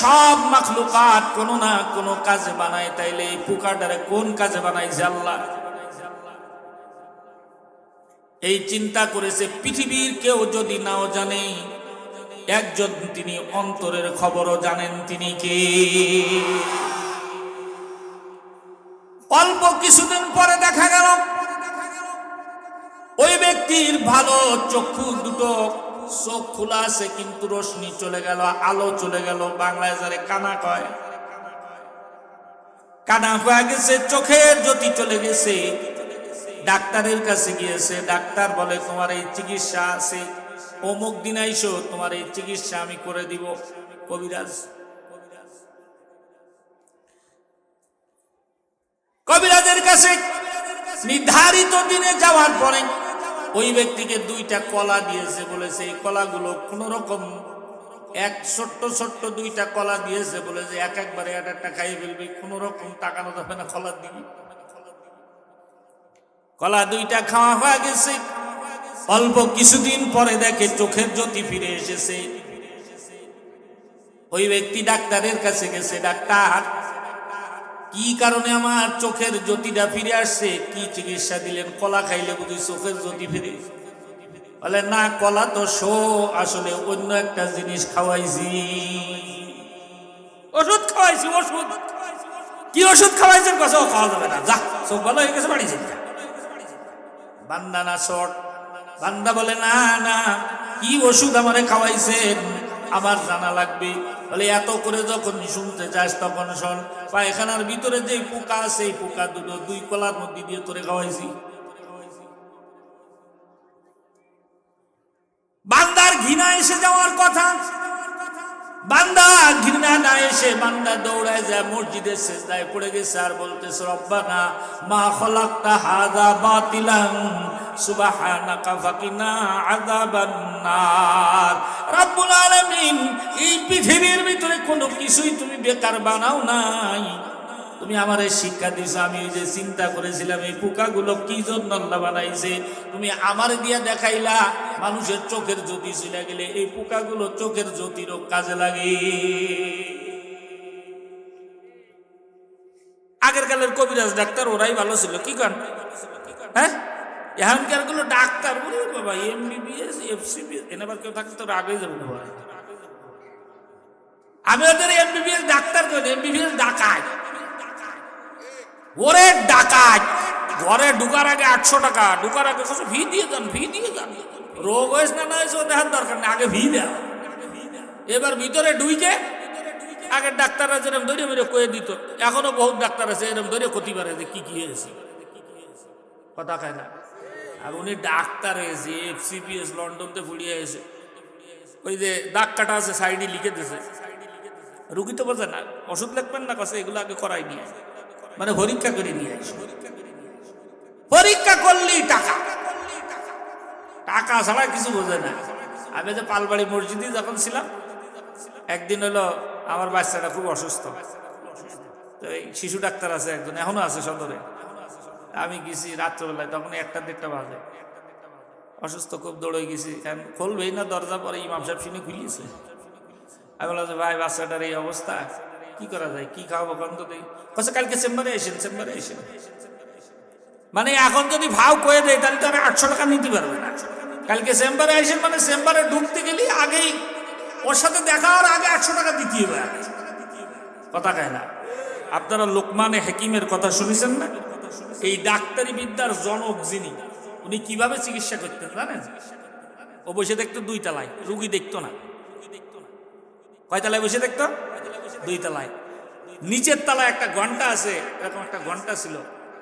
সব মাখলুকাত কোনো না কোনো কাজে বানায়, তাইলে এই পোকাটারে কোন কাজে বানাইছে আল্লাহ? এই চিন্তা করেছে, পৃথিবীর কেউ যদি নাও জানে, একজন তিনি অন্তরের খবরও জানেন তিনি কে? অল্প কিছুদিন পরে দেখা গেল, ওই ব্যক্তির ভালো চক্ষু দুটো চোখ খোলা আছে, কিন্তু রশ্মি চলে গেল, আলো চলে গেল, বাংলায় যারে কানা কয়। কানা হয়ে গেছে, চোখের জ্যোতি চলে গেছে। ডাক্তারের কাছে গিয়েছে, ডাক্তার বলে, তোমার এই চিকিৎসা আছে, অমুক দিন আইসো, তোমার এই চিকিৎসা আমি করে দিব। কবিরাজ। কবিরাজের কাছে নির্ধারিত দিনে যাওয়ার পরে ওই ব্যক্তিকে দুইটা কলা দিয়েছে বলেছে, এই কলাগুলো কোন রকম এক ছোট্ট ছোট্ট দুইটা কলা দিয়েছে বলে যে এক একবারে এক একটা খাইয়ে ফেলবি, কোন রকম তাকানো যাবে না কলার দিকে কলা দুইটা খাওয়া হয়ে গেছে। অল্প কিছুদিন পরে দেখে চোখের জ্যোতি ফিরে এসেছে। ওই ব্যক্তি ডাক্তারের কাছে গেছে, ডাক্তার কি কারণে আমার চোখের জ্যোতিটা ফিরে আসছে? কি চিকিৎসা দিলেন? কলা খাইলে বুঝি চোখের জ্যোতি ফিরে। বলে না কলা তো শো আসলে অন্য একটা জিনিস খাওয়াইছি। ওষুধ খাওয়াইছি ওষুধ। কি ওষুধ খাওয়াইছেন? কথা খাওয়া যাবে না। যা চোখ ভালো হয়ে গেছে বাড়ি যাই। বান্দা না শর্ট। বান্দা বলে না না কি ওষুধ আমারে খাওয়াইছেন? আমার জানা লাগবে। বলে এত করে যখন শুনতে চাস তখন শোন, পায়খানার ভিতরে যে পোকা আছে, এই পোকা দুটো দুই কলার মধ্যে দিয়ে তোরে খাওয়াইছি। বান্দার ঘৃণা এসে যাওয়ার কথা। বান্দা ঘৃণা না এসে বান্দা দৌড়ায় যায়, মসজিদে সেজদায় পড়ে গেছে আর বলতেছে, রব্বানা মা খলাক্তা হাদা বাতিলাম সুবাহানাকা ফাকিনা আযাবান নার। রব্বুল আলামিন, এই পৃথিবীর ভিতরে কোনো কিছুই তুমি বেকার বানাও নাই। তুমি আমার এই শিক্ষা দিছো, আমি যে চিন্তা করেছিলাম, এই পোকাগুলো কি জন্য আল্লাহ বানাইছে? তুমি আমার দিয়া দেখাইলা, মানুষের চোখের জ্যোতি চলে গেলে এই পোকাগুলো চোখের জ্যোতিরও কাজে লাগে। আগের কালের কবিরাজ ডাক্তার, ওরাই ভালো ছিল, কি কন? হ্যাঁ? এখানকারগুলো ডাক্তার বলে বাবা এমবিবিএস এফসিবিএস এনাবার কেউ থাকতে তোর আগে যাবে। আমি ওদের এমবিবিএস ডাক্তার করি এমবিবিএস ডাকায় ওরে ডাকাত। ঘরে ঢুকার আগে আটশো টাকা, ঢুকার আগে ফি দিয়ে যান ফি দিয়ে যান রোগ হয়েছে না না হয়েছে দেখার দরকার নেই, আগে ফি দেয় এবার ভিতরে ঢুইকে, আগে ডাক্তাররা যেরকম ধরে মেরে কয়ে দিত, এখনও বহুত ডাক্তার আছে এরকম ধরে ক্ষতি পারে যে কি কি হয়েছে। কথা খায় না? আর উনি ডাক্তার হয়েছে এফসিপিএস লন্ডনতে ফুড়িয়ে এসে, ওই যে দাগ কাটা আছে, সাইডে লিখে দিয়েছে। রুগী তো বোঝে না, ওষুধ লিখবেন না কাছে এগুলো আগে করাই নিয়ে। মানে পরীক্ষা করে নিয়ে আসি পরীক্ষা করলেই টাকা। টাকা ছাড়া কিছু বোঝে না। আমি যে পালবাড়ি মসজিদে যখন ছিলাম, একদিন হলো আমার বাচ্চাটা খুব অসুস্থ। তো এই শিশু ডাক্তার আছে একজন, এখনও আছে সদরে। আমি গেছি রাত্রবেলায়, তখন একটা দেড়টা বাজে। অসুস্থ খুব দৌড়ে গেছি। খুলবেই না, দরজা পরে ইমাম সাহেব শুনে খুলিয়েছে। আমি বললাম যে, ভাই, বাচ্চাটার এই অবস্থা। কি করা যায়? কি খাওয়াবো কন্ত দিই কছে কালকে চেম্বারে এসেন চেম্বারে এসেন মানে এখন যদি ভাও কয়ে দেয়, তাহলে তো আর আটশো টাকা নিতে পারবে না। কালকে চেম্বারে আসেন মানে চেম্বারে ঢুকতে গেলে আগেই ওর সাথে দেখা হওয়ার আগে আটশো টাকা দিতে হবে কথা কয় না? আপনারা লোকমানে হাকিমের কথা শুনেছেন না? এই ডাক্তারি বিদ্যার জনক যিনি, উনি কীভাবে চিকিৎসা করতেন জানেন? ও বসে দেখতো দুই তলায় রুগী দেখতো না। কয় তলায় বসে দেখতো? দুই তলায়। নিচের তলায় একটা ঘণ্টা আছে, এরকম একটা ঘণ্টা ছিল।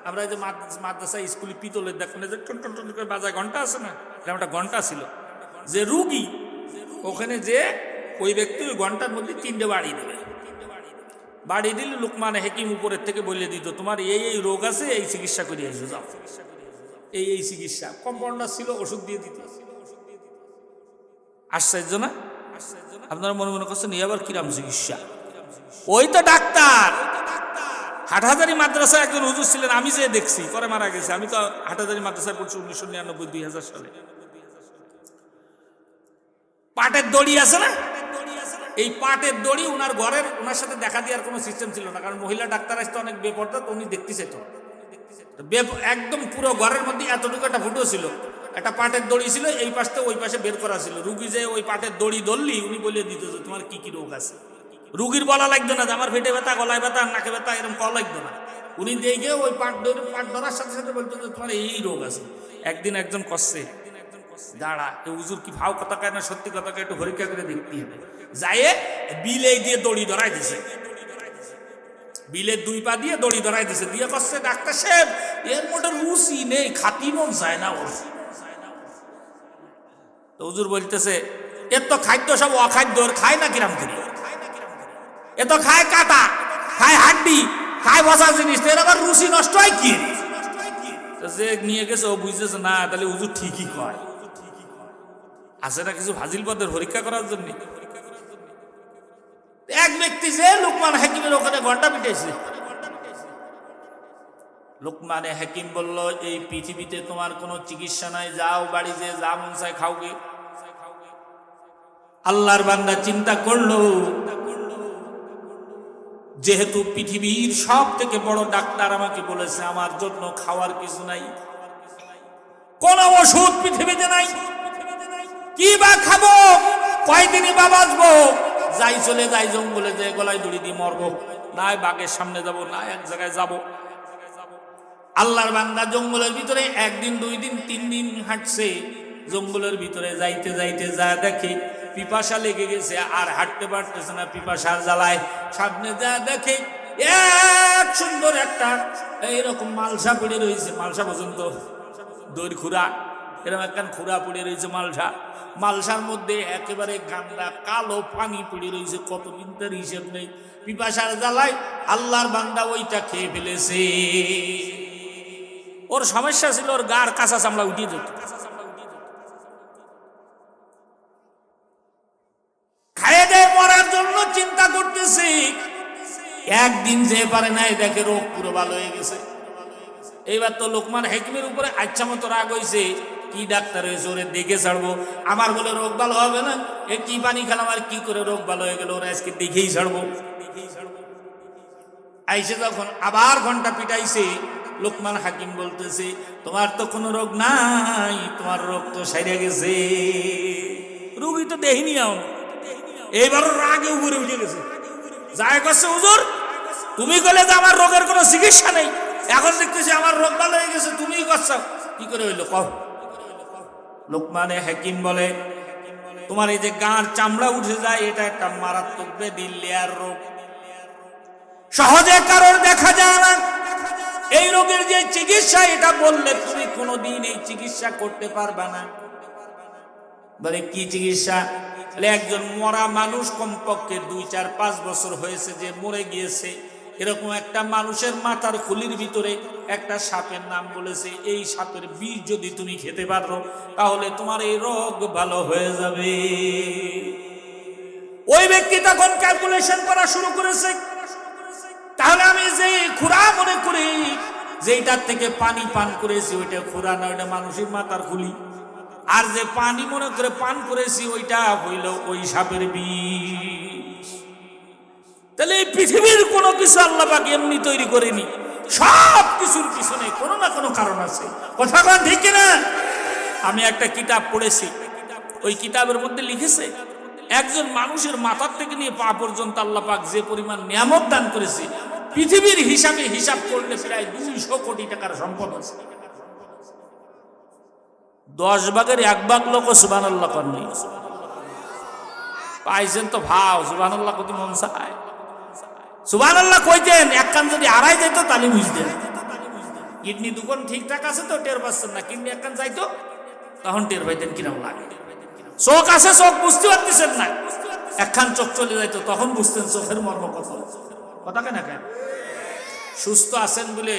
আমরা যে মাদ্রাসা স্কুলে পিতলের দেখুন যে টন টন টন করে বাজায়, ঘণ্টা আছে না? এরকম একটা ঘণ্টা ছিল। যে রুগী, ওখানে যে ওই ব্যক্তি ওই ঘণ্টার মধ্যে তিনটে বাড়ি দেবে। বাড়ি দিলে লোকমানে হেকিম উপরের থেকে বলে দিত, তোমার এই এই রোগ আছে, এই চিকিৎসা করে এসো, যাও। এই এই চিকিৎসা। কম্পাউন্ডার ছিল, ওষুধ দিয়ে দিত। আশ্চর্য না? আপনারা মনে মনে করছেন এই আবার কিরাম চিকিৎসা? ওই তো ডাক্তার। হাটহাজারি মাদ্রাসা একজন হুজুর ছিলেন, আমি যে দেখছি, পরে মারা গেছে। আমি তো হাটহাজারি মাদ্রাসায় পড়ছি উনিশশো নিরানব্বই, দুই হাজার সালে। পাটের দড়ি আছে না? এই পাটের দড়ি ওনার ঘরের, ওনার সাথে দেখা দেওয়ার কোনো সিস্টেম ছিল না, কারণ মহিলা ডাক্তার আসতে, অনেক বেপর্দা, তো উনি দেখতে যেত তো একদম পুরো ঘরের মধ্যে এতটুকু একটা ফুটো ছিল। একটা পাটের দড়ি ছিল, এই পাশটা ওই পাশে বের করা ছিল। রুগী যে ওই পাটের দড়ি ধরলি, উনি বলে দিত যে তোমার কি কি রোগ আছে? রুগীর বলা লাগতো না যে আমার পেটে ব্যথা, গলায় ব্যথা, নাকে ব্যথা, এরকম কল লাগতো না। উনি দেখে ওই পাট ধরে, পাট ধরার সাথে সাথে বলতো যে তোমার এই রোগ আছে। একদিন একজন কষছে দাঁড়া, এ উজুর কি ভাও কথা কেন সত্যি কথাকে একটু পরীক্ষা করে দেখতে হবে। যায়ে বিলে দিয়ে দড়ি ধরাই দিছে। বিলের দুই পা দিয়ে দড়ি ধরাই দিছে। দিয়ে করছে ডাক্তার সাহেব, এর মোটে রুচি নেই, খাতি মন যায় না ওর। তো উজুর বলতেছে, এর তো খাদ্য সব অখাদ্য, ওর খায় না কিরাম করি? এ তো খায় কাটা, খায় হাড্ডি, খায় বসা জিনিস, তো এর আবার রুচি নষ্ট হয় কি? যে নিয়ে গেছে, ও বুঝতেছে, না, তাহলে হুজুর ঠিকই কয়। আছে না কিছু ফাজিল পদের পরীক্ষা করার জন্য? এক ব্যক্তি যে লোকমান হাকিমের ওখানে ঘণ্টা পিটেছে লোকমানে হাকিম বলল, এই পৃথিবীতে তোমার কোনো চিকিৎসা নাই, যাও বাড়ি যে যা মন চায় খাওগে আল্লাহর বান্দা চিন্তা করল যেহেতু পৃথিবীর সব থেকে বড় ডাক্তার আমাকে বলেছে, আমার জন্য খাওয়ার কিছু নাই। কোন ওষুধ পৃথিবীতে নাই। কি বা খাব? কয়দিনই বা বাঁচবো? যাই চলে যাই, জঙ্গলে যে গলায় দড়ি দিয়ে মরবো। নাই, বাঘের সামনে যাব না এক জায়গায় যাব। আল্লাহর বান্দা জঙ্গলের ভিতরে একদিন, দুই দিন, তিন দিন হাঁটছে। জঙ্গলের ভিতরে যাইতে যাইতে যা দেখে পিপাসা লেগে গেছে, আর হাঁটতে পারতেছে না পিপাসার জ্বালায়। সামনে যা দেখে, এক সুন্দর একটা এইরকম মালসা পড়ে রয়েছে, মালসা পর্যন্ত দই খুরা এরকম একখান খুরা পড়ে রয়েছে মালসা। মালসার মধ্যে একেবারে গান্দা, কালো পানি পড়ে রয়েছে, কত তার হিসেব নেই। পিপাসার জ্বালায় আল্লাহর বান্দা ওইটা খেয়ে ফেলেছে। ওর সমস্যা ছিল, ওর গার কাঁচা চামড়া উঠিয়ে যেত খাইয়ে দেয় মরার জন্য চিন্তা করতেছি একদিন যে পারে নাই, দেখে রোগ পুরো ভালো হয়ে গেছে। এইবার তো লোকমান হেকিমের উপরে আচ্ছা মতো রাগ হয়েছে কি ডাক্তার হয়েছে ওরে দেখে ছাড়বো? আমার বলে রোগ ভালো হবে না? এ কি পানি খেলাম আর কি করে রোগ ভালো হয়ে গেল? ওরা আজকে দেখেই ছাড়বো। আইসে যখন আবার ঘণ্টা পিটাইছে লোকমান হাকিম বলতেছে, তোমার তো কোনো রোগ নাই, তোমার রোগ তো সাইরে গেছে। রুগী তো দেখিনি এখন এইবারও রাগে উপরে উঠে গেছে। যায় করছে হুজুর? তুমি গেলে যে আমার রোগের কোনো চিকিৎসা নেই। এখন দেখতেছি আমার রোগ ভালো হয়ে গেছে, তুমিই করছ। কি করে হইল? কহ লোকমানে হাকিম বলে, তোমার এই যে গাঁর চামড়া উঠে যায়, এটা একটা মারাত্মক বেদি লেয়ার রোগ। সহজে কারোর দেখা যায় না। এই রোগের যে চিকিৎসা, এটা বললে তুমি কোনোদিন এই চিকিৎসা করতে পারবা না। বলে, কি চিকিৎসা? একজন মরা মানুষ কমপক্ষে দুই, চার, পাঁচ বছর হয়েছে যে মরে গিয়েছে। এরকম একটা মানুষের মাথার খুলির ভিতরে একটা সাপের নাম বলেছে, এই সাপের বিষ যদি তুমি খেতে পারো, তাহলে তোমার এই রোগ ভালো হয়ে যাবে। ওই ব্যক্তি তখন ক্যালকুলেশন করা শুরু করেছে। তাহলে আমি যে খুরা মনে করি যেটার থেকে পানি পান করেছি, ওইটা খুরা না, ওইটা মানুষের মাথার খুলি। আর যে পানি মনে করে পান করেছি, ওইটা হইল ওই সাপের বিষ। তাহলে এই পৃথিবীর কোনো কিছু আল্লাহ পাক এমনি তৈরি করেনি। সব কিছুর পিছনে কোনো না কোনো কারণ আছে। কথা কন ঠিক না আমি একটা কিতাব পড়েছি। ওই কিতাবের মধ্যে লিখেছে, একজন মানুষের মাথার থেকে নিয়ে পা পর্যন্ত আল্লাহ পাক যে পরিমাণ নিয়ামত দান করেছে, পৃথিবীর হিসাবে হিসাব করলে প্রায় দুইশো কোটি টাকার সম্পদ আছে। দশ ভাগের এক ভাগ লোক সুবান আল্লাহ পাইছেন তো ভাও সুবান আল্লাহ কত মন চায়। সুবান আল্লাহ কইতেন, এক কান যদি আড়াই যাইতো তাহলে বুঝতেন। কিডনি দুখন ঠিকঠাক আছে তো, টের পাচ্ছেন না। কিডনি এক কান যাইতো, তখন টের পাইতেন কিরম লাগে। চোখ আছে, চোখ বুঝতে পারতেছেন না। একখান চোখ চলে যাইতো, তখন বুঝতেন চোখের মর্ম কত। কথা কেন কেন? সুস্থ আছেন বলে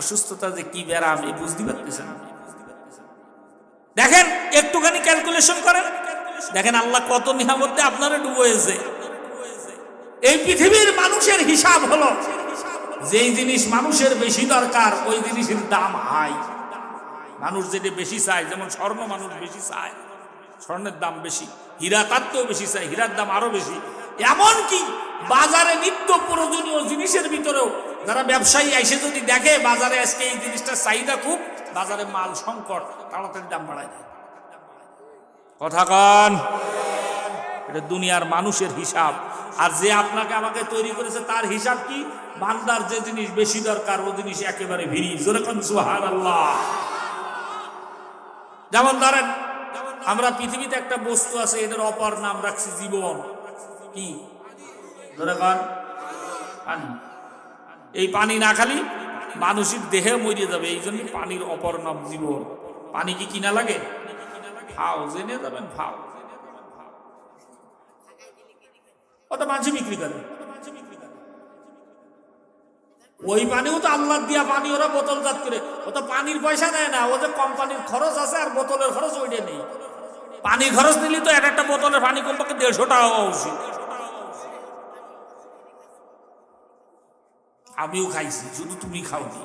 অসুস্থতা যে কি ব্যারাম এই বুঝতে পারতেছেন। দেখেন, একটুখানি ক্যালকুলেশন করেন। দেখেন আল্লাহ কত নিয়ামতে আপনারা ডুবয়েছে। এই পৃথিবীর মানুষের হিসাব হলো, যেই জিনিস মানুষের বেশি দরকার, ওই জিনিসের দাম হাই। মানুষ যেটা বেশি চায়, যেমন স্বর্ণ মানুষ বেশি চায়, স্বর্ণের দাম বেশি, হীরা তার বেশি চায়, হীরার দাম আরও বেশি। এমন কি বাজারে নিত্য প্রয়োজনীয় জিনিসের ভিতরেও যারা ব্যবসায়ী এসে যদি দেখে, বাজারে আজকে এই জিনিসটার চাহিদা খুব, বাজারে মাল সংকট, তাড়াতাড়ি দাম বাড়ায় দেয়। কথা কন। এটা দুনিয়ার মানুষের হিসাব। আর যে আপনাকে আমাকে তৈরি করেছে, তার হিসাব কি? বান্দার যে জিনিস বেশি দরকার, ও জিনিস একেবারে ভিড়ি। আল্লাহ যেমন ধরেন, আমরা পৃথিবীতে একটা বস্তু আছে, এদের অপর নাম রাখছি জীবন। কি? পানি। এই পানি না খালি মানুষের দেহে মরিয়ে যাবে, এই জন্য পানির অপর নাম জীবন। পানি কি কিনা লাগে? ফাও জেনে যাবেন ফাও কত মাঝে বিক্রি করে। ওই পানিও তো আল্লাহ দিয়া পানি, ওরা বোতলজাত করে। ও তো পানির পয়সা নেয় না, ও যে কোম্পানির খরচ আছে আর বোতলের খরচ ওইটা নেই। পানির খরচ নিলে তো এক একটা বোতলের পানি কমপক্ষে দেড়শো টাকা হওয়া উচিত। আমিও খাইছি, শুধু তুমি খাও নি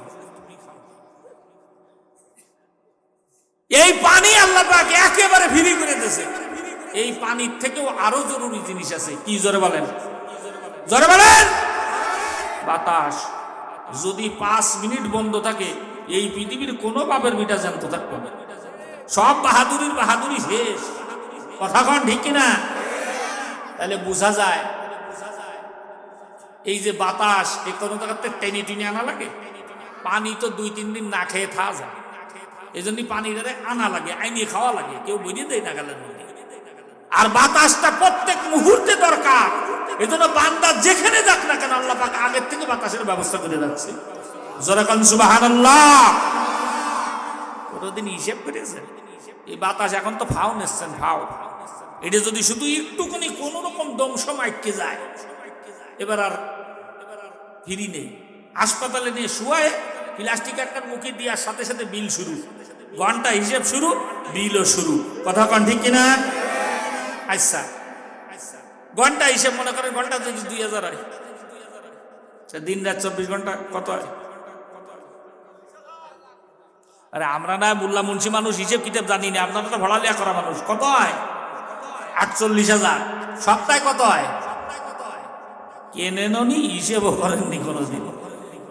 এই পানি আল্লাহ পাক একেবারে ফ্রি করে দিয়েছে। এই পানির থেকেও আরও জরুরি জিনিস আছে। কি জোরে বলেন? জোরে বলেন! বাতাস। যদি পাঁচ মিনিট বন্ধ থাকে, এই পৃথিবীর কোনো বাপের মিটা জানতে থাকবে সব বাহাদুরির বাহাদুরি শেষ। কথা কন ঠিক কিনা? তাহলে বোঝা যায়। এই যে বাতাস, এ কোনো জায়গাতে টেনে টেনে আনা লাগে? পানি তো দুই, তিন দিন না খেয়ে থাকা যায়। এই জন্য পানিটারে আনা লাগে, আইনি খাওয়া লাগে। কেউ বুঝিয়ে দেয় না গেলের মধ্যে। আর বাতাসটা প্রত্যেক মুহূর্তে দরকার। এজন্য বান্দা যেখানে যাক না কেন আল্লাহ পাক আগের থেকে বাতাসের ব্যবস্থা করে যাচ্ছে জোরাকান সুবাহান আল্লাহ কোনোদিন হিসেব করেছেন? এই বাতাস এখন তো ফাও নিচ্ছেন, ফাও। এটা যদি শুধু একটুখানি কোন রকম দংশ মাইকে যায়, এবার আর এবার আর ফিরি নেই। হাসপাতালে নিয়ে শুয়ায় প্লাস্টিক একটা মুখে দেওয়ার সাথে সাথে বিল শুরু। ঘণ্টা হিসেব শুরু, বিলও শুরু। কথা কন ঠিক কিনা? আচ্ছা। ঘণ্টা হিসেব মনে করেন, ঘণ্টা যদি দুই হাজার হয়। সে দিন রাত চব্বিশ ঘণ্টা কত হয়? আরে আমরা না মোল্লা মুন্সি মানুষ, হিসেব কিতাব জানি না, আপনারা তো ভাড়া লিয়া করা মানুষ। কত হয়? আটচল্লিশ হাজার। সপ্তাহে কত হয়? কেনেন নি হিসেবও করেননি কোনোদিন।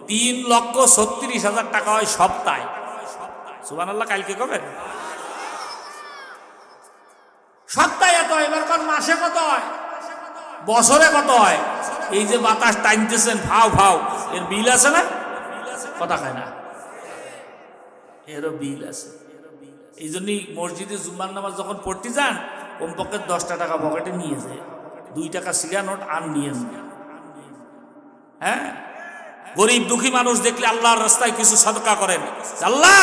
তিন লক্ষ ছত্রিশ হাজার টাকা হয় সপ্তাহে। সুবান আল্লাহ কালকে কবেন সপ্তাহে এত হয়, এবার কোন মাসে কত হয়? বছরে কত হয়? এই যে বাতাস টাইনতেছেন ভাও ভাও। এর বিল আছে না? কথা খায় না। এরও বিল আছে। এই জন্যই মসজিদে জুম্মার নামাজ যখন পড়তে যান কমপক্ষে দশটা টাকা পকেটে নিয়ে যায়। দুই টাকা সিগা নোট আর নিয়ে হ্যাঁ? গরিব দুঃখী মানুষ দেখলে আল্লাহর রাস্তায় কিছু সদকা করেন। আল্লাহ!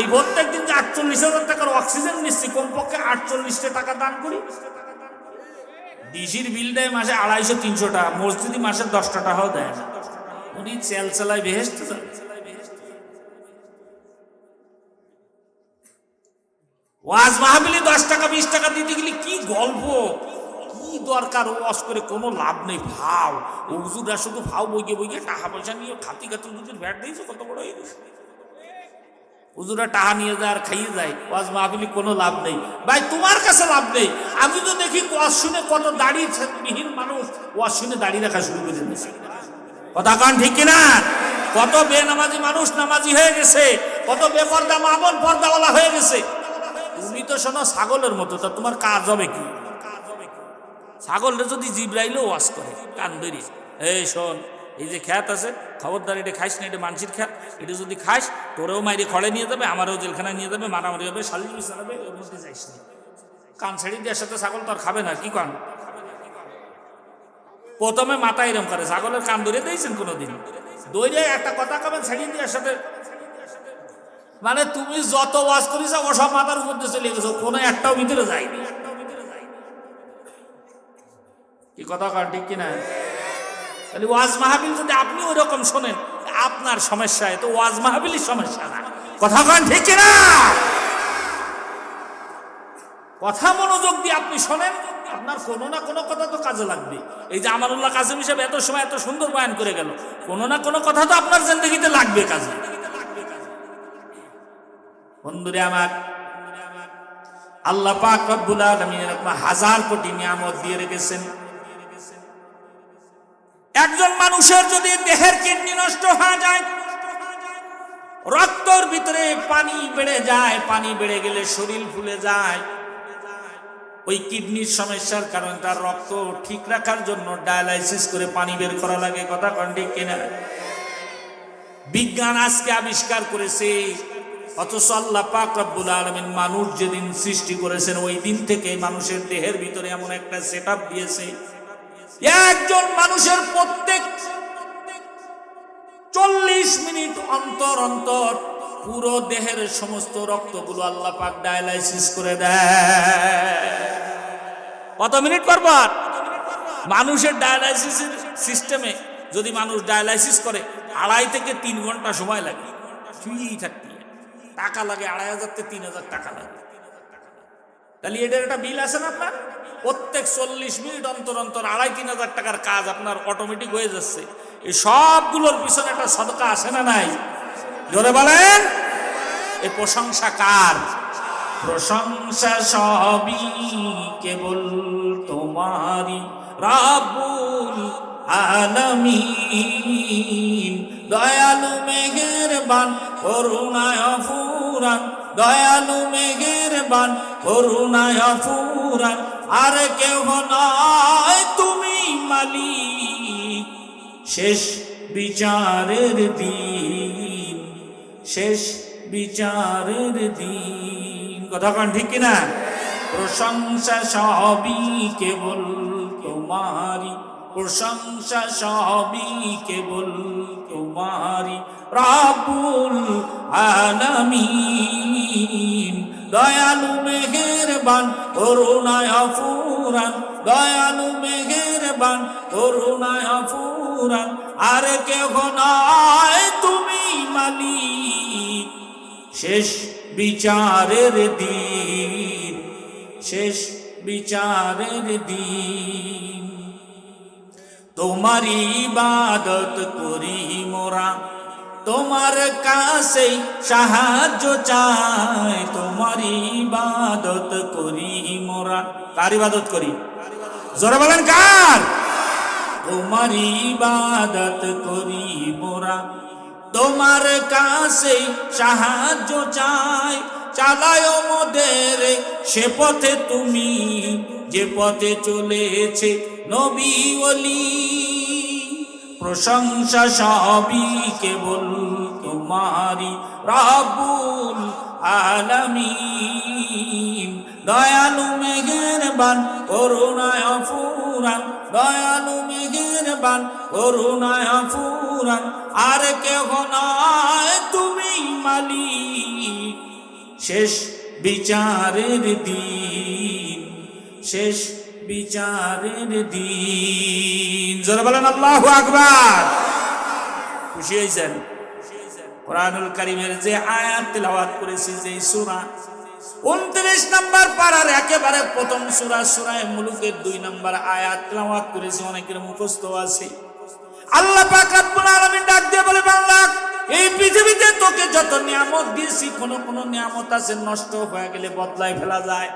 এই প্রত্যেক দিন যে আটচল্লিশ হাজার টাকার অক্সিজেন নিচ্ছি, কমপক্ষে আটচল্লিশটা টাকা দান করি। ডিসির বিল দেয় মাসে আড়াইশো, তিনশো টাকা, মসজিদি মাসে দশটা টাকাও দেয় উনি চেল চালায় বেহেস্তে যান ওয়াজ মাহাবিলি দশ টাকা, বিশ টাকা দিতে গেলে কি গল্প? কি দরকার? ওয়াজ করে কোনো লাভ নেই। ভাও, ও হুজুরা শুধু ভাও বইকে বইকে টাকা পয়সা নিয়ে খাতি খাতি হুজুর ভ্যাট দিয়েছে, কত বড় হয়ে গেছে। হুজুরা টাকা নিয়ে যায় আর খাইয়ে যায়। ওয়াজ মাহফিলি কোনো লাভ নেই। ভাই, তোমার কাছে লাভ নেই। আমি তো দেখি ওয়াজ শুনে কত দাড়ি বিহীন মানুষ ওয়াজ শুনে দাড়ি রাখা শুরু করে দিয়েছে। কথা কান ঠিক কিনা? কত বেনামাজি মানুষ নামাজি হয়ে গেছে। কত বেপর্দা মামন পর্দাওয়ালা হয়ে গেছে। তুমি তো শোনো ছাগলের মতো, তা তোমার কাজ হবে কি? ছাগলটা যদি জিব্রাইলেও ওয়াশ করে, কান ধরি এই শোন এই যে খ্যাত আছে, খবরদার এটা খাইস না, এটা মানসির খ্যাত। এটা যদি খাস, তোরেও মাইরে খড়ে নিয়ে যাবে, আমারও জেলখানায় নিয়ে যাবে, মারামারি হবে শালিশ চালাবে ওর মধ্যে যাইস না। কান ছেড়ে দেওয়ার সাথে ছাগল তো আর খাবে না কি কান? প্রথমে মাথা এরম করে, ছাগলের কান ধরে দিয়েছেন কোনোদিন। দইরে একটা কথা কবেন, ছেড়ে দেওয়ার সাথে মানে তুমি যত ওয়াজ করিস ও সব মাথার উপর দিয়ে চলে গেছো, কোনো একটাও ভিতরে যায়নি। কি কথা কার ঠিক কিনা? তাহলে ওয়াজ মাহবিল যদি আপনি ওই রকম শোনেন, আপনার সমস্যা তো ওয়াজ মাহবিলের সমস্যা না। কথা কান ঠিক কিনা? কথা মনোযোগ দিয়ে আপনি শোনেন, আপনার কোনো না কোনো কথা তো কাজে লাগবে। এই যে আমানুল্লাহ কাসিম হিসেবে এত সময় এত সুন্দর বয়ান করে গেল, কোনো না কোনো কথা তো আপনার জিন্দগিতে লাগবে কাজে। বন্ধুরে আমার, আল্লাহ পাক রব্বুল আলামিন হাজার কোটি নিয়ামত দিয়ে রেখেছেন। একজন মানুষের যদি দেহের কিডনি নষ্ট হয়ে যায়, রক্তর ভিতরে পানি বেড়ে যায়, পানি বেড়ে গেলে শরীর ফুলে যায়, ওই কিডনির সমস্যার কারণে তার রক্ত ঠিক রাখার জন্য ডায়ালাইসিস করে পানি বের করা লাগে, কথা কন ঠিক কিনা? বিজ্ঞান আজকে আবিষ্কার করেছে, অথচ আল্লাহ পাক রব্বুল আলমিন মানুষ যেদিন সৃষ্টি করেছেন, ওই দিন থেকে মানুষের দেহের ভিতরে এমন একটা সেট দিয়েছে। একজন মানুষের প্রত্যেক চল্লিশ মিনিট অন্তর অন্তর পুরো দেহের সমস্ত রক্তগুলো আল্লাহ পাক ডায়ালাইসিস করে দেয়। কত মিনিট পর পর? মানুষের ডায়ালাইসিস সিস্টেমে যদি মানুষ ডায়ালাইসিস করে, আড়াই থেকে তিন ঘণ্টা সময় লাগে। শুয়েই থাকতে। টাকা লাগে আড়াই হাজার থেকে তিন হাজার টাকা লাগে। তাহলে এটার একটা বিল আছে না আপনার? প্রত্যেক চল্লিশ মিনিট অন্তর অন্তর আড়াই তিন হাজার টাকার কাজ আপনার অটোমেটিক হয়ে যাচ্ছে। এই সবগুলোর পিছনে একটা সদকা আসে না নাই? জোরে বলেন। এই প্রশংসা কার? প্রশংসা সবই কেবল তোমারই। রাবুল আলমিন, দয়ালু মেঘের বান করুণায় ফুরান দয়ালু মেঘের বান করুণায় ফুরান আর কেহ নয় তুমি মালিক। শেষ বিচারের দিন, শেষ বিচারের দিন। কথা কন ঠিক কিনা? প্রশংসা সবই কেবল তোমারি প্রশংসা সবই কেবল তোমারি রাবুল আলামিন। দয়ালু মেঘের বান করুণায় ফুরান দয়ালু মেঘের বান করুণায় ফুরান আর কেহ নয় তুমি মালি শেষ বিচারের দিন, শেষ বিচারের দিন। তোমার ইবাদত করি মোরা। তোমার কাছে সাহায্য চাই তোমার ইবাদত করি মোরা। কার ইবাদত করি? জোরে বলেন কার? তোমার ইবাদত করি মোরা। তোমার কাছে সাহায্য চাই, চালায় মোদের সে পথে তুমি, যে পথে চলেছে নবী অলি। প্রশংসা সবই কেবল তোমারি রাবুল আলামিন। দয়ালু মেঘের বান করুণায় ফুরান দয়ালু মেঘের বান করুণায় ফুরান আর কেহ নয় তুমি মালি শেষ বিচারের দিন। শেষ বিচারের দিন। জোরে বলেন আল্লাহ আকবার। খুশি হয়েছেন? কোরআনুল কারিমের যে আয়াত তেলাওয়াত করেছি যে সূরা উনত্রিশ নাম্বার পাড়ার একেবারে প্রথম সূরা সূরায়ে মুলুকের দুই নাম্বার আয়াত তেলাওয়াত করেছি অনেকের মুখস্থ আছে। আল্লাহ পাক রব্বুল আলামিন ডাক দিয়ে বলে বাংলা এই পৃথিবীতে তোকে যত নিয়ামত দিয়েছি কোন কোন নিয়ামত আছে নষ্ট হয়ে গেলে বদলায় ফেলা যায়।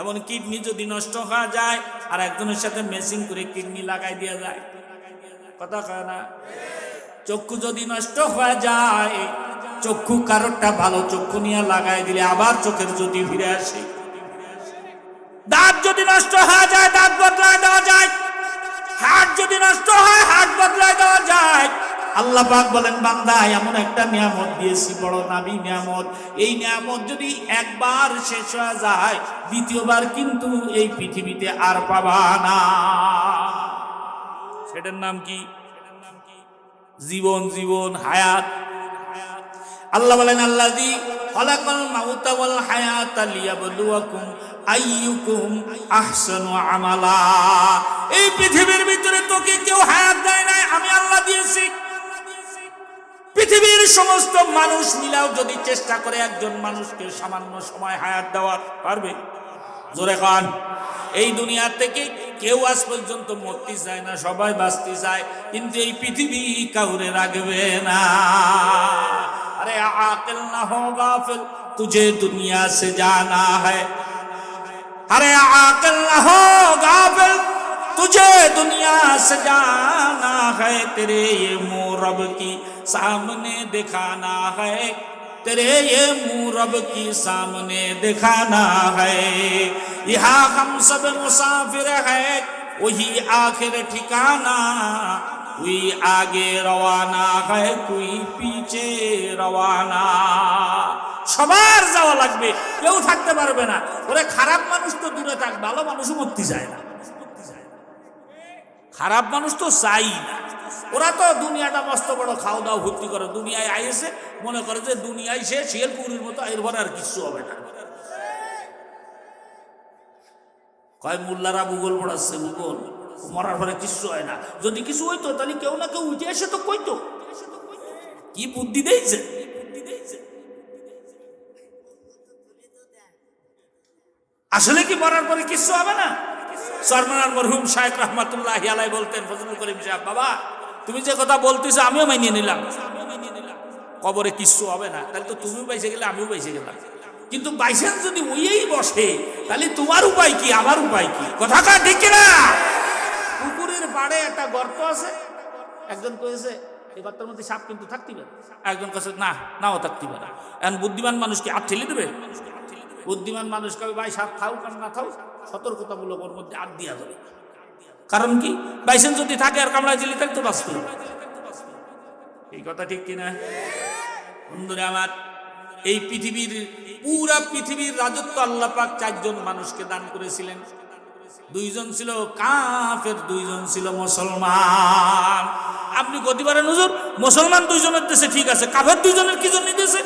এমন কিডনি যদি নষ্ট হওয়া যায়, আর একজনের সাথে মেশিন করে কিডনি লাগাই দেওয়া যায়। কথা কয় না? চক্ষু যদি নষ্ট হয়ে যায়, চক্ষু কারোরটা ভালো চক্ষু নিয়ে লাগাই দিলে আবার চোখের যদি ফিরে আসে। দাঁত যদি নষ্ট হয়ে যায়, দাঁত বদলায় দেওয়া যায়। হাট যদি নষ্ট হয় হাট বদলায় দেওয়া যায়। আল্লাহ পাক বলেন, বান্দা, এমন একটা নিয়ামত দিয়েছি, বড় নাবি নিয়ামত। এই নিয়ামত যদি একবার শেষ হয়ে যায়, দ্বিতীয়বার কিন্তু এই পৃথিবীতে আর পাবা না। সেটার নাম কি? জীবন জীবন, হায়াত। আল্লাহ বলেন আল্লাহ দি খলাকাল মাউতা ওয়াল হায়াতা লিয়াবলুয়াকুম আইয়ুকুম আহসানু আমালা। এই পৃথিবীর ভিতরে তোকে কেউ হায়াত দেয় নাই, আমি আল্লাহ দিয়েছি। পৃথিবীর সমস্ত মানুষ মিলাও যদি চেষ্টা করে একজন মানুষকে সামান্য সময় হায়াত দেওয়ার, পারবে? জোরে খান এই দুনিয়া থেকে কেউ আজ পর্যন্ত মরতে যায় না, সবাই বাঁচতে যায় কিন্তু এই পৃথিবী কাউরে রাখবে না। আরে আকেল না হো গাফেল, তুঝে দুনিয়া সে জানা হ্যাঁ আরে আকেল না হো গাফেল तुझे दुनिया से जाना है तेरे ये मुंह रब की सामने दिखाना है तेरे ये मुंह रब की सामने दिखाना है यहाँ हम सब मुसाफिर है वही आखिर ठिकाना कोई आगे रवाना है कोई पीछे रवाना সবার যাওয়া লাগবে কেউ থাকতে পারবে না ওরে খারাপ মানুষ তো দূরে থাক ভালো মানুষও মুক্তি যায় না খারাপ মানুষ তো চাই না। ওরা তো দুনিয়াটা মস্ত বড় খাওয়া দাওয়া ভর্তি করে। দুনিয়ায় আইসে মনে করে যে দুনিয়ায় সে শিয়াল শিয়ালপুরির মতো এরপরে আর কিছু হবে না। কয়, মোল্লারা ভূগোল পড়াচ্ছে, ভূগোল। মরার পরে কিছু হয় না। যদি কিছু হইতো, তাহলে কেউ না কেউ উঠে এসে তো কইতো। কি বুদ্ধি দিয়েছে? আসলে কি মরার পরে কিচ্ছু হবে না? সরমানার মরহুম শাহেক রহমাতুল্লাহ আলাই বলতেন ফজলুল করিম সাহেব বাবা তুমি যে কথা বলতেছো আমিও মানিয়ে নিলাম। কবরে কিচ্ছু হবে না। তাহলে তো তুমিও বাইসে গেলে আমিও বাইসে গেলাম। কিন্তু বাইসেন্স যদি ওইই বসে তাহলে তোমার উপায় কি? আমার উপায় কি? কথাটা ঠিক না পুকুরের পাড়ে একটা গর্ত আছে। একজন কয়েছে এই গর্তের মধ্যে সাপ কিন্তু থাকতে পারে একজন কাছে না নাও থাকতে পারে এখন বুদ্ধিমান মানুষকে আর ঠেলে দেবে? বুদ্ধিমান মানুষ কবে ভাই সাপ থাকুক আর না থাকুক সতর্কতামূলক ওর মধ্যে আর দিয়া যাবে কারণ কি? বাইসেন যদি থাকে আর কামড়া দিলে তাহলে তো এই কথা ঠিক কিনা বন্ধুরা আমার, এই পৃথিবীর, পুরা পৃথিবীর রাজত্ব আল্লাহ পাক চারজন মানুষকে দান করেছিলেন। দুইজন ছিল কাফের, দুইজন ছিল মুসলমান। আপনি গতি পারেন হুজুর। মুসলমান দুইজনের দেশে ঠিক আছে, কাফের দুইজনের কি জন্য দেশে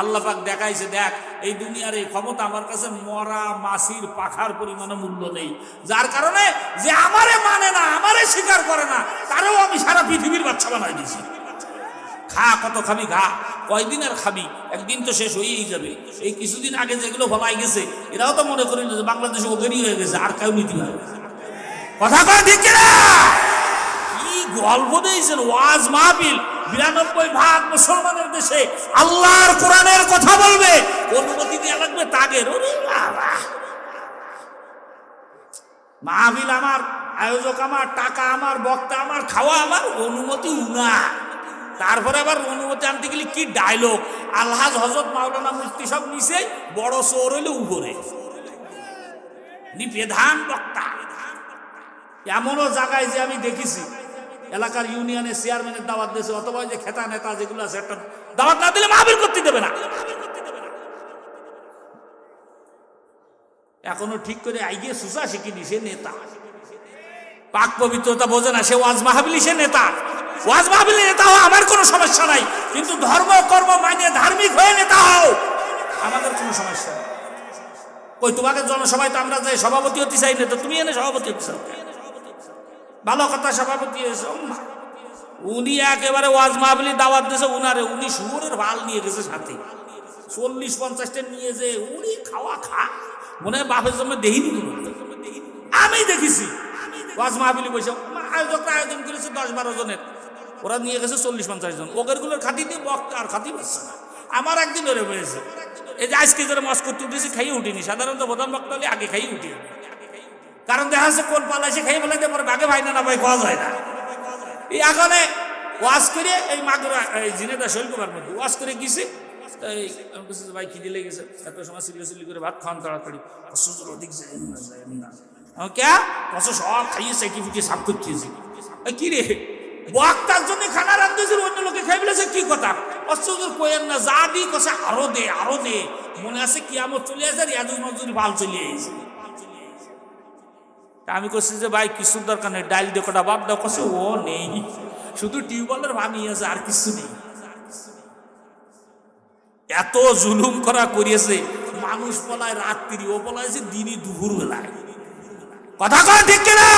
আল্লাহ পাক দেখাইছে, দেখ, এই দুনিয়ার এই ক্ষমতা আমার কাছে মরা মাসির পাখার পরিমাণে মূল্য নেই। যার কারণে যে আমারে মানে না, আমারে স্বীকার করে না, তারও আমি সারা পৃথিবীর বাচ্চা বানাই দিছি খা, কত খাবি, খা, কয়দিন আর খাবি? একদিন তো শেষ হয়েই যাবে। এই কিছুদিন আগে যেগুলো ভলাই গেছে, এরাও তো মনে করেন যে বাংলাদেশে ওগেরই হয়ে গেছে, আর কেউ নীতি না। কথা কয় ঠিক কি গল্প দিয়েছেন, ওয়াজ মাহফিল, বিরানব্বই ভাগ মুসলমানের দেশে আল্লাহর কোরআনের কথা বলবে, অনুমতি দেওয়া লাগবে বাবা। মাহফিল আমার, আয়োজক আমার, টাকা আমার, বক্তা আমার, খাওয়া আমার, অনুমতি উনা। তারপরে আবার অনুমতি আনতে গেলে কি ডায়লগ আলহাজ হজরত মাওলানা মুফতি সব নিচে বড় চোর হইলে উপরে। নি প্রধান বক্তা। এমনও জায়গায় যে আমি দেখেছি এলাকার ইউনিয়নের চেয়ারম্যানের দাওয়াত দিয়েছে, অথবা যে খেতা নেতা যেগুলো আছে, একটা দাওয়াত না দিলে মাহবিল করতে দেবে না। এখনও ঠিক করে আইগিয়ে সুসা শিখিনি, সে নেতা। পাক পবিত্রতা বোঝে না, সে ওয়াজ মাহাবিলি সে নেতা। ওয়াজ মাহাবিলি নেতা হও আমার কোনো সমস্যা নাই, কিন্তু ধর্ম, কর্ম মানিয়ে ধার্মিক হয়ে নেতা হও, আমাদের কোনো সমস্যা নেই। ওই তোমাকে জনসভায় তো আমরা যাই সভাপতি হতে চাই না, তো তুমি এনে সভাপতি হতে চাও ভালো কথা সভাপতি হয়েছে উনি একেবারে ওয়াজ মাহবিলি দাওয়াত দিয়েছে, উনারে, উনি শুয়োরের ভালো নিয়ে গেছে সাথে। চল্লিশ পঞ্চাশটা নিয়ে যে উনি খাওয়া খা, মনে হয় বাপের জন্য দেখিনি আমি দেখেছি। ওয়াজ মাহবিলি বসে আয়োজকরা আয়োজন করেছে দশ বারো জনের। ওরা নিয়ে গেছে চল্লিশ পঞ্চাশ জন। ওগেরগুলোর খাতি দিয়ে বক্তা আর খাতি পাচ্ছে না। আমার একদিন ওরে হয়েছে। এই যে আজকে যারা মাছ উঠেছি খাইয়ে উঠিনি। সাধারণত প্রধান বক্তা হলে আগে খাইয়ে উঠি কারণ দেখা যাচ্ছে কোন পালাইছে খাইয়ে ফেলাইতে পরে বাঘে ভাই না ভাই খাওয়া যায় না। এই এখানে ওয়াশ করে এই মাগুরা, এই জিনেদা শৈলকুমার মধ্যে ওয়াশ করে গেছি। ভাই খিদে লেগে গেছে, এত সময় সিলি সিলি করে ভাত খাওয়ান তাড়াতাড়ি। যাই কে? কত সব খাইয়ে সাইকি ফুটি সাফ করতেছি এই কি রে? বক্তার জন্য খানা রান্ধতেছিল অন্য লোকে খাই ফেলেছে, কি কথা? অসুযোগ কোয়েন না, যা দি কষে আরও দে আরও দে। মনে আছে কিয়ামত চলে আসে, রিয়াজুল মজুরি ভালো চলে এসেছে তা আমি করছি যে, ভাই কিছুর দরকার নেই, ডাইল দিয়ে কটা বাপ দাও। কছে ও, নেই। শুধু টিউবওয়েলের পানি আছে, আর কিছু নেই। এত জুলুম করা করিয়েছে, মানুষ বলায় রাত্রি, ও বলাইছে দিনই দুপুর বেলায় কথা কয় ঠিক কিনা?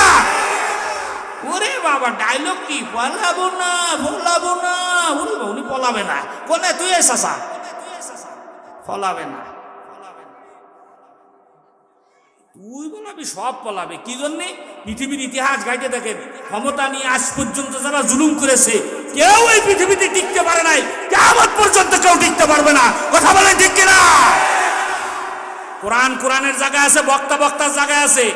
ওরে বাবা, ডাইলগ কি? পলাবো না পলাবো না। উনি পলাবে না। কোনে তুই এসাসা পলাবে না। তুই বলাবি, সব পলাবে কি জন্যে? পৃথিবীর ইতিহাস গাইতে দেখেন ক্ষমতা নিয়ে আজ পর্যন্ত যারা জুলুম করেছে, কেউ এই পৃথিবীতে টিকতে পারে নাই। কেমন পর্যন্ত কেউ টিকতে পারবে না। কথা বলে ঠিক কিনা? কোরআন কোরআনের জায়গা আছে, বক্তা বক্তার জায়গা আছে।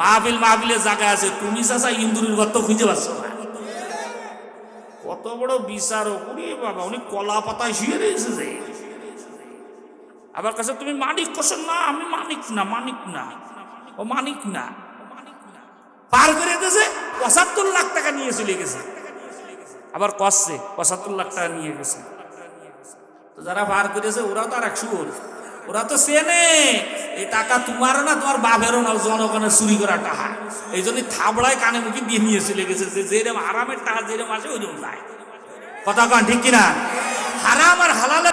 মাহফিল মাহফিলের জায়গা আছে। তুমি চাচা ইন্দুরের গর্ত খুঁজে পাচ্ছ না। কত বড় বিচারক। উনি বাবা, উনি কলা পাতায় শুয়ে রয়েছে যে। আবার কাছে তুমি মানিক কোসেন না, আমি মানিক না মানিক না। ও মানিক না। পার করে দিয়েছে, পঁচাত্তর লাখ টাকা নিয়ে চলে গেছে। আবার কষছে, পঁচাত্তর লাখ টাকা নিয়ে গেছে। যারা পার করেছে, ওরা তো আর একশো ওরা তো চেনে, এই টাকা তোমারও না, তোমার বাপেরও না, জনগণের চুরি করা টাকা। এই জন্য থাবড়ায় কানে মুখে দিয়ে নিয়ে চলে গেছে। যে যেরম আরামের টাকা, যেরম আসে, ওইরকম যায়। কথা কন, ঠিক কিনা? হারাম আর হালালে